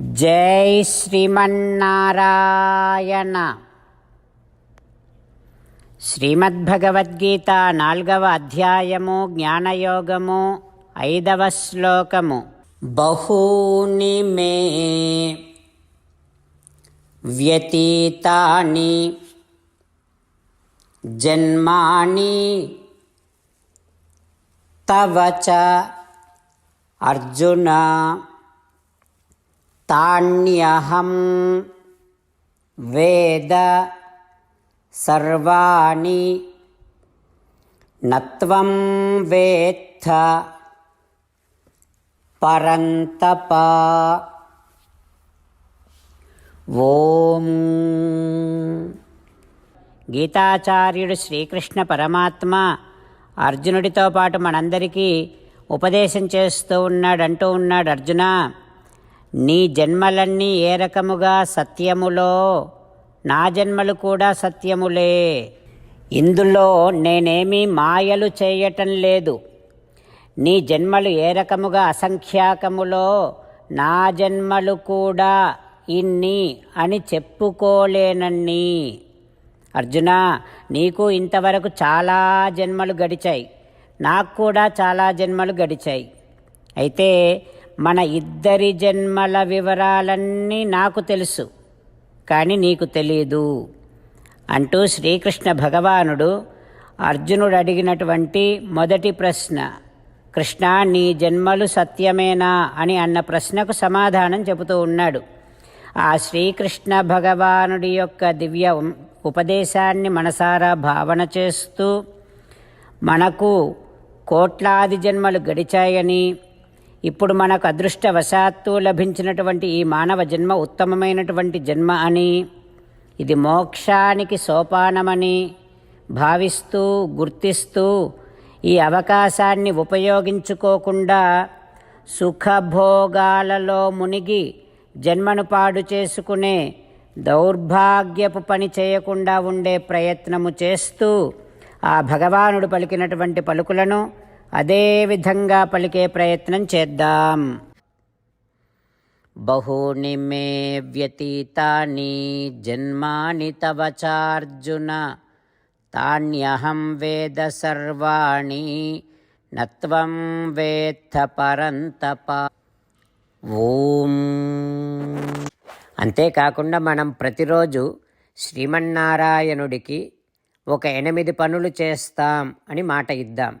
జై శ్రీమన్నారాయణ. శ్రీమద్భగవద్గీత నాల్గవ అధ్యాయము జ్ఞానయోగము ఐదవ శ్లోకము. బహూని మే వ్యతీతాని జన్మాని తవచ చ తాణ్యహం వేద సర్వాణి నత్వం వేత్త పరంతప ఓం. గీతాచార్యుడు శ్రీకృష్ణ పరమాత్మ అర్జునుడితో పాటు మనందరికీ ఉపదేశం చేస్తూ ఉన్నాడంటూ ఉన్నాడు అర్జున. నీ జన్మలన్నీ ఏ రకముగా సత్యములో? నా జన్మలు కూడా సత్యములే. ఇందులో నేనేమీ మాయలు చేయటం లేదు. నీ జన్మలు ఏ రకముగా అసంఖ్యాకములో? నా జన్మలు కూడా ఇన్ని అని చెప్పుకోలేనన్ని. అర్జున నీకు ఇంతవరకు చాలా జన్మలు గడిచాయి. నాకు కూడా చాలా జన్మలు గడిచాయి. అయితే మన ఇద్దరి జన్మల వివరాలన్నీ నాకు తెలుసు కానీ నీకు తెలియదు అంటూ శ్రీకృష్ణ భగవానుడు అర్జునుడు అడిగినటువంటి మొదటి ప్రశ్న కృష్ణ నీ జన్మలు సత్యమేనా? అని అన్న ప్రశ్నకు సమాధానం చెబుతూ ఉన్నాడు. ఆ శ్రీకృష్ణ భగవానుడి యొక్క దివ్య ఉపదేశాన్ని మనసారా భావన చేస్తూ మనకు కోట్లాది జన్మలు గడిచాయని ఇప్పుడు మనకు అదృష్టవశాత్తు లభించినటువంటి ఈ మానవ జన్మ ఉత్తమమైనటువంటి జన్మ అని ఇది మోక్షానికి సోపానమని భావిస్తూ గుర్తిస్తూ ఈ అవకాశాన్ని ఉపయోగించుకోకుండా సుఖభోగాలలో మునిగి జన్మను పాడు చేసుకునే దౌర్భాగ్యపు పని చేయకుండా ఉండే ప్రయత్నము చేస్తూ ఆ భగవానుడు పలికినటువంటి పలుకులను అదే విధంగా పలికే ప్రయత్నం చేద్దాం. బహూని మే వ్యతీతాని జన్మాని తవ చార్జున తాన్యహం వేద సర్వాణి నత్వం వేత్త పరంతప. ఓం. అంతేకాకుండా మనం ప్రతిరోజు శ్రీమన్నారాయణుడికి ఒక ఎనిమిది పనులు చేస్తాం అని మాట ఇద్దాం.